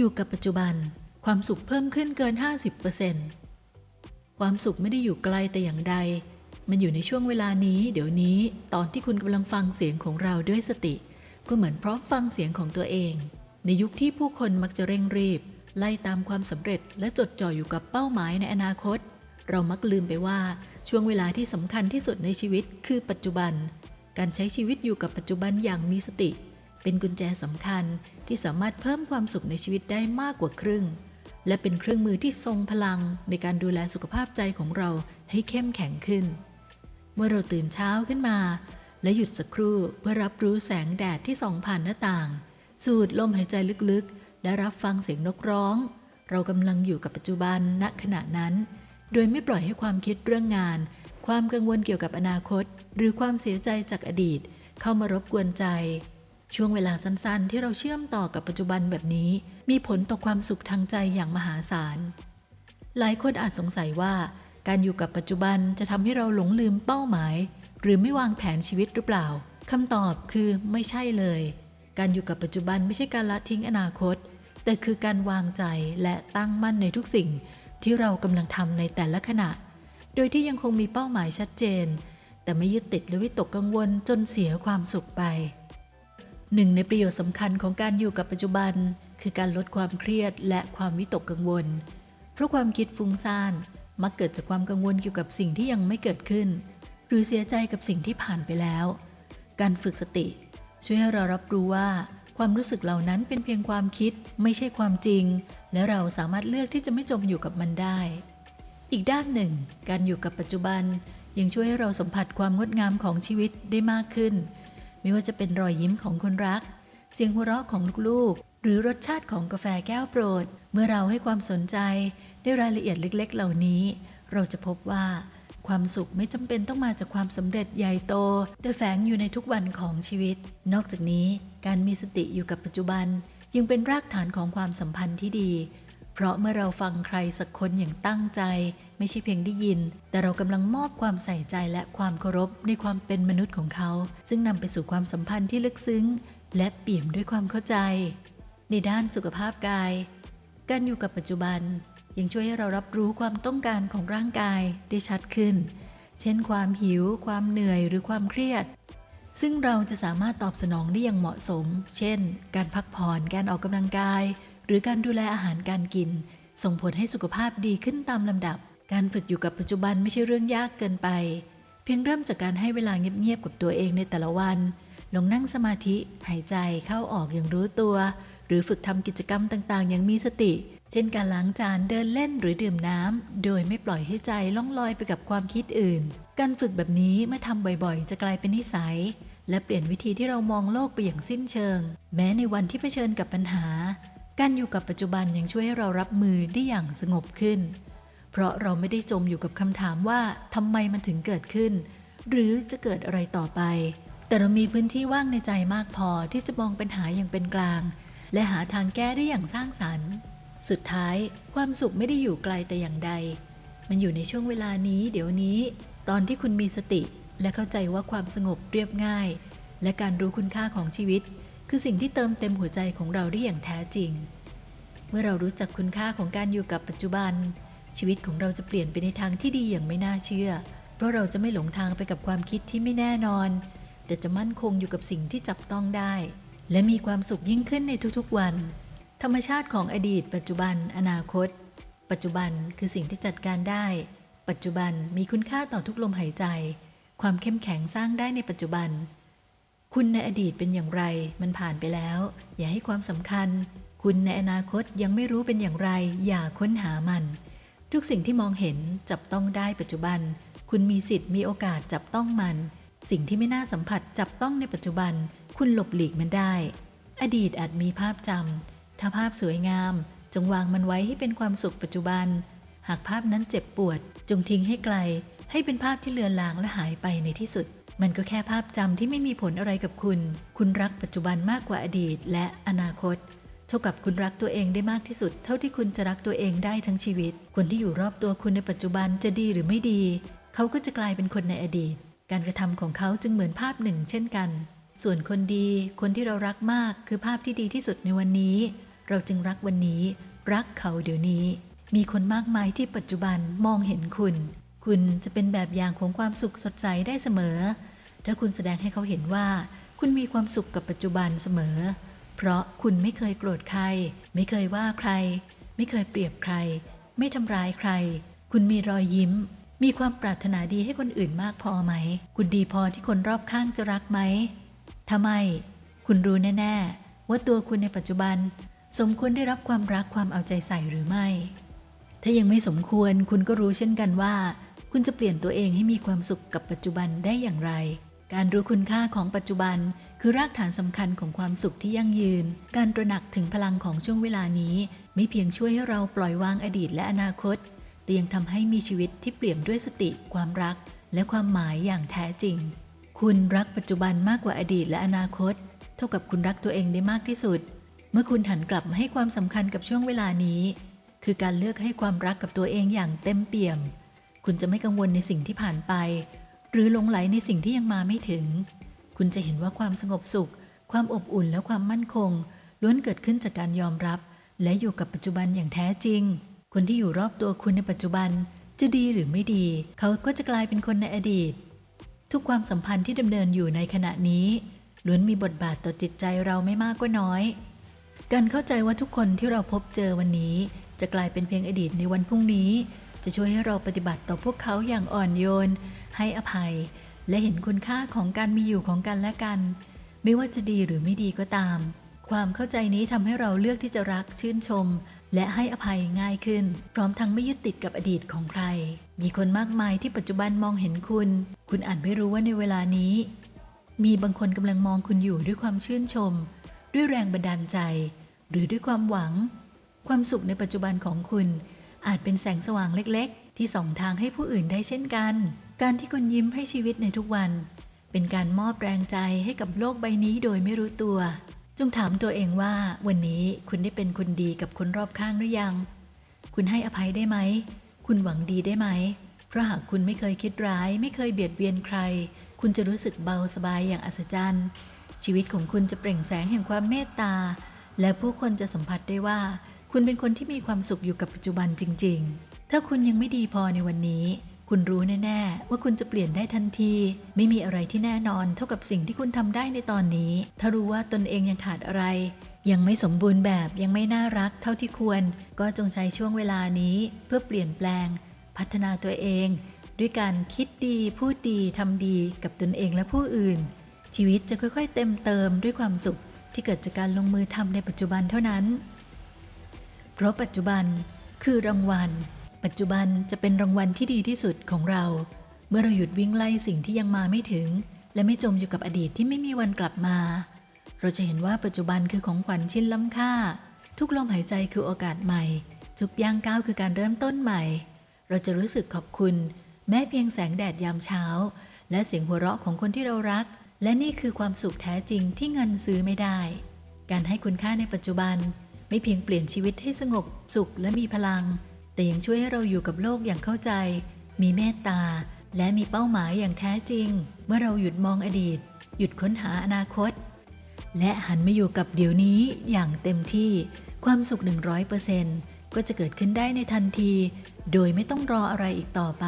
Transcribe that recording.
อยู่กับปัจจุบัน ความสุขเพิ่มขึ้นเกิน 50%ความสุขไม่ได้อยู่ไกลแต่อย่างใด มันอยู่ในช่วงเวลานี้ เดี๋ยวนี้ ตอนที่คุณกำลังฟังเสียงของเราด้วยสติ ก็เหมือนพร้อมฟังเสียงของตัวเอง ในยุคที่ผู้คนมักจะเร่งรีบ ไล่ตามความสำเร็จ และจดจ่ออยู่กับเป้าหมายในอนาคต เรามักลืมไปว่าช่วงเวลาที่สำคัญที่สุดในชีวิตคือปัจจุบัน การใช้ชีวิตอยู่กับปัจจุบันอย่างมีสติ เป็นกุญแจสำคัญที่สามารถเพิ่มความสุขในชีวิตได้มากกว่าครึ่ง และเป็นเครื่องมือที่ทรงพลังในการดูแลสุขภาพใจของเราให้เข้มแข็งขึ้น เมื่อเราตื่นเช้าขึ้นมา และหยุดสักครู่เพื่อรับรู้แสงแดดที่ส่องผ่านหน้าต่าง สูดลมหายใจลึกๆ และรับฟังเสียงนกร้อง เรากำลังอยู่กับปัจจุบันณขณะนั้น โดยไม่ปล่อยให้ความคิดเรื่องงาน ความกังวลเกี่ยวกับอนาคต หรือความเสียใจจากอดีต เข้ามารบกวนใจ ช่วงเวลาสั้นๆ ที่เราเชื่อมต่อกับปัจจุบันแบบนี้ มีผลต่อความสุขทางใจอย่างมหาศาล หลายคนอาจสงสัยว่า การอยู่กับปัจจุบันจะทำให้เราหลงลืมเป้าหมาย หรือไม่วางแผนชีวิตหรือเปล่าคำตอบคือไม่ใช่เลย การอยู่กับปัจจุบันไม่ใช่การละทิ้งอนาคต แต่คือการวางใจและตั้งมั่นในทุกสิ่ง ที่เรากำลังทำในแต่ละขณะ โดยที่ยังคงมีเป้าหมายชัดเจน แต่ไม่ยึดติดและวิตกกังวลจนเสียความสุขไป หนึ่งในประโยชน์สำคัญของการอยู่กับปัจจุบัน คือการลดความเครียดและความวิตกกังวล เพราะความคิดฟุ้งซ่านมักเกิดจากความกังวลเกี่ยวกับสิ่งที่ยังไม่เกิดขึ้น หรือเสียใจกับสิ่งที่ผ่านไปแล้ว การฝึกสติ ช่วยให้เรารับรู้ว่า ความรู้สึกเหล่านั้นเป็นเพียงความคิดไม่ใช่ความจริง และเราสามารถเลือกที่จะไม่จมอยู่กับมันได้ อีกด้านหนึ่ง การอยู่กับปัจจุบันยังช่วยให้เราสัมผัสความงดงามของชีวิตได้มากขึ้น ไม่ว่าจะเป็นรอยยิ้มของคนรัก เสียงหัวเราะของลูกๆ หรือรสชาติของกาแฟแก้วโปรด เมื่อเราให้ความสนใจในรายละเอียดเล็ก ๆ เหล่านี้ เราจะพบว่า ความสุขไม่จำเป็นต้องมาจากความสำเร็จใหญ่โต แต่แฝงอยู่ในทุกวันของชีวิต นอกจากนี้การมีสติอยู่กับปัจจุบัน ยังเป็นรากฐานของความสัมพันธ์ที่ดี เพราะเมื่อเราฟังใครสักคนอย่างตั้งใจ ไม่ใช่เพียงได้ยิน แต่เรากำลังมอบความใส่ใจและความเคารพในความเป็นมนุษย์ของเขา ซึ่งนำไปสู่ความสัมพันธ์ที่ลึกซึ้ง และเปี่ยมด้วยความเข้าใจ ในด้านสุขภาพกาย การอยู่กับปัจจุบัน ยังช่วยให้เรารับรู้ความต้องการของร่างกายได้ชัดขึ้น เช่น ความหิว ความเหนื่อยหรือความเครียดซึ่งเราจะสามารถตอบสนองได้อย่างเหมาะสม เช่น การพักผ่อน การออกกำลังกาย หรือการดูแลอาหารการกิน ส่งผลให้สุขภาพดีขึ้นตามลำดับ การฝึกอยู่กับปัจจุบันไม่ใช่เรื่องยากเกินไป เพียงเริ่มจากการให้เวลาเงียบๆกับตัวเองในแต่ละวัน ลงนั่งสมาธิ หายใจเข้าออกอย่างรู้ตัว หรือฝึกทำกิจกรรมต่างๆ อย่างมีสติ เช่นการล้างจานเดินเล่นหรือดื่มน้ำโดยไม่ปล่อยให้ใจล่องลอยไปกับความคิดอื่น การฝึกแบบนี้เมื่อทำบ่อยๆ จะกลายเป็นนิสัยและเปลี่ยนวิธีที่เรามองโลกไปอย่างสิ้นเชิง แม้ในวันที่เผชิญกับปัญหา การอยู่กับปัจจุบันยังช่วยให้เรารับมือได้อย่างสงบขึ้น เพราะเราไม่ได้จมอยู่กับคำถามว่าทำไมมันถึงเกิดขึ้น หรือจะเกิดอะไรต่อไป แต่เรามีพื้นที่ว่างในใจมากพอที่จะมองปัญหาอย่างเป็นกลาง และหาทางแก้ได้อย่างสร้างสรรค์ สุดท้ายความสุขไม่ได้อยู่ไกลแต่อย่างใด มันอยู่ในช่วงเวลานี้ เดี๋ยวนี้ ตอนที่คุณมีสติและเข้าใจว่าความสงบเรียบง่าย และการรู้คุณค่าของชีวิต คือสิ่งที่เติมเต็มหัวใจของเราได้อย่างแท้จริง เมื่อเรารู้จักคุณค่าของการอยู่กับปัจจุบัน ชีวิตของเราจะเปลี่ยนไปในทางที่ดีอย่างไม่น่าเชื่อ เพราะเราจะไม่หลงทางไปกับความคิดที่ไม่แน่นอน แต่จะมั่นคงอยู่กับสิ่งที่จับต้องได้ และมีความสุขยิ่งขึ้นในทุกๆวัน ธรรมชาติของอดีต ปัจจุบัน อนาคต ปัจจุบันคือสิ่งที่จัดการได้ ปัจจุบันมีคุณค่าต่อทุกลมหายใจ ความเข้มแข็งสร้างได้ในปัจจุบัน คุณในอดีตเป็นอย่างไร มันผ่านไปแล้ว อย่าให้ความสำคัญ คุณในอนาคตยังไม่รู้เป็นอย่างไร อย่าค้นหามัน ทุกสิ่งที่มองเห็นจับต้องได้ปัจจุบัน คุณมีสิทธิ์มีโอกาสจับต้องมัน สิ่งที่ไม่น่าสัมผัสจับต้องในปัจจุบัน คุณหลบหลีกมันได้ อดีตอาจมีภาพจำถ้าภาพสวยงาม จงวางมันไว้ให้เป็นความสุขปัจจุบัน หากภาพนั้นเจ็บปวด จงทิ้งให้ไกล ให้เป็นภาพที่เลือนลางและหายไปในที่สุด มันก็แค่ภาพจำที่ไม่มีผลอะไรกับคุณ คุณรักปัจจุบันมากกว่าอดีต และอนาคต เท่ากับคุณรักตัวเองได้มากที่สุด เท่าที่คุณจะรักตัวเองได้ทั้งชีวิต คนที่อยู่รอบตัวคุณในปัจจุบันจะดีหรือไม่ดี เขาก็จะกลายเป็นคนในอดีต การกระทำของเขาจึงเหมือนภาพหนึ่ง เช่นกัน ส่วนคนดี คนที่เรารักมากคือภาพที่ดีที่สุดในวันนี้ เราจึงรักวันนี้ รักเขาเดี๋ยวนี้ มีคนมากมายที่ปัจจุบันมองเห็นคุณ คุณจะเป็นแบบอย่างของความสุขสดใสได้เสมอ ถ้าคุณแสดงให้เขาเห็นว่า คุณมีความสุขกับปัจจุบันเสมอ เพราะคุณไม่เคยโกรธใคร ไม่เคยว่าใคร ไม่เคยเปรียบใคร ไม่ทำร้ายใคร คุณมีรอยยิ้ม มีความปรารถนาดีให้คนอื่นมากพอไหม คุณดีพอที่คนรอบข้างจะรักไหมถ้าไม่คุณรู้แน่ ๆ ว่าตัวคุณในปัจจุบัน สมควรได้รับความรักความเอาใจใส่หรือไม่ ถ้ายังไม่สมควรคุณก็รู้เช่นกันว่า คุณจะเปลี่ยนตัวเองให้มีความสุขกับปัจจุบันได้อย่างไร การรู้คุณค่าของปัจจุบัน คือรากฐานสำคัญของความสุขที่ยั่งยืน การตระหนักถึงพลังของช่วงเวลานี้ ไม่เพียงช่วยให้เราปล่อยวางอดีตและอนาคต แต่ยังทำให้มีชีวิตที่เปลี่ยมด้วยสติ ความรัก และความหมายอย่างแท้จริง คุณรักปัจจุบันมากกว่าอดีตและอนาคต เท่ากับคุณรักตัวเองได้มากที่สุด เมื่อคุณหันกลับมาให้ความสำคัญกับช่วงเวลานี้ คือการเลือกให้ความรักกับตัวเองอย่างเต็มเปี่ยม คุณจะไม่กังวลในสิ่งที่ผ่านไป หรือหลงไหลในสิ่งที่ยังมาไม่ถึง คุณจะเห็นว่าความสงบสุข ความอบอุ่นและความมั่นคง ล้วนเกิดขึ้นจากการยอมรับ และอยู่กับปัจจุบันอย่างแท้จริง คนที่อยู่รอบตัวคุณในปัจจุบัน จะดีหรือไม่ดี เขาก็จะกลายเป็นคนในอดีต ทุกความสัมพันธ์ที่ดำเนินอยู่ในขณะนี้ล้วนมีบทบาทต่อจิตใจเราไม่มากก็น้อย การเข้าใจว่าทุกคนที่เราพบเจอวันนี้ จะกลายเป็นเพียงอดีตในวันพรุ่งนี้ จะช่วยให้เราปฏิบัติต่อพวกเขาอย่างอ่อนโยน ให้อภัย และเห็นคุณค่าของการมีอยู่ของกันและกัน ไม่ว่าจะดีหรือไม่ดีก็ตาม ความเข้าใจนี้ทำให้เราเลือกที่จะรักชื่นชม และให้อภัยง่ายขึ้น พร้อมทั้งไม่ยึดติดกับอดีตของใคร มีคนมากมายที่ปัจจุบันมองเห็นคุณ คุณอาจไม่รู้ว่าในเวลานี้ มีบางคนกำลังมองคุณอยู่ด้วยความชื่นชม ด้วยแรงบันดาลใจ หรือด้วยความหวัง ความสุขในปัจจุบันของคุณ อาจเป็นแสงสว่างเล็กๆ ที่ส่องทางให้ผู้อื่นได้เช่นกัน การที่คุณยิ้มให้ชีวิตในทุกวัน เป็นการมอบแรงใจให้กับโลกใบนี้โดยไม่รู้ตัว จงถามตัวเองว่า วันนี้คุณได้เป็นคนดีกับคนรอบข้างหรือยัง คุณให้อภัยได้ไหม คุณหวังดีได้ไหม เพราะหากคุณไม่เคยคิดร้าย ไม่เคยเบียดเบียนใคร คุณจะรู้สึกเบาสบายอย่างอัศจรรย์ ชีวิตของคุณจะเปล่งแสงแห่งความเมตตา และผู้คนจะสัมผัสได้ว่า คุณเป็นคนที่มีความสุขอยู่กับปัจจุบันจริง ๆ ถ้าคุณยังไม่ดีพอในวันนี้ คุณรู้แน่ๆ ว่าคุณจะเปลี่ยนได้ทันที ไม่มีอะไรที่แน่นอนเท่ากับสิ่งที่คุณทำได้ในตอนนี้ ถ้ารู้ว่าตนเองยังขาดอะไร ยังไม่สมบูรณ์แบบยังไม่น่ารักเท่าที่ควร ก็จงใช้ช่วงเวลานี้ เพื่อเปลี่ยนแปลง พัฒนาตัวเอง ด้วยการคิดดี พูดดีทำดีกับตนเองและผู้อื่น ชีวิตจะค่อยๆ เต็มเติมด้วยความสุขที่เกิดจากการลงมือทำในปัจจุบันเท่านั้น เพราะปัจจุบันคือรางวัล ปัจจุบันจะเป็นรางวัลที่ดีที่สุดของเรา เมื่อเราหยุดวิ่งไล่สิ่งที่ยังมาไม่ถึง และไม่จมอยู่กับอดีตที่ไม่มีวันกลับมา เราจะเห็นว่าปัจจุบันคือของขวัญชิ้นล้ำค่า ทุกลมหายใจคือโอกาสใหม่ ทุกย่างก้าวคือการเริ่มต้นใหม่ เราจะรู้สึกขอบคุณ แม้เพียงแสงแดดยามเช้า และเสียงหัวเราะของคนที่เรารัก และนี่คือความสุขแท้จริงที่เงินซื้อไม่ได้ การให้คุณค่าในปัจจุบัน ไม่เพียงเปลี่ยนชีวิตให้สงบสุขและมีพลัง แต่ยังช่วยให้เราอยู่กับโลกอย่างเข้าใจ มีเมตตา และมีเป้าหมายอย่างแท้จริง เมื่อเราหยุดมองอดีต หยุดค้นหาอนาคต และหันมาอยู่กับเดี๋ยวนี้อย่างเต็มที่ ความสุข 100%ก็จะเกิดขึ้นได้ในทันที โดยไม่ต้องรออะไรอีกต่อไป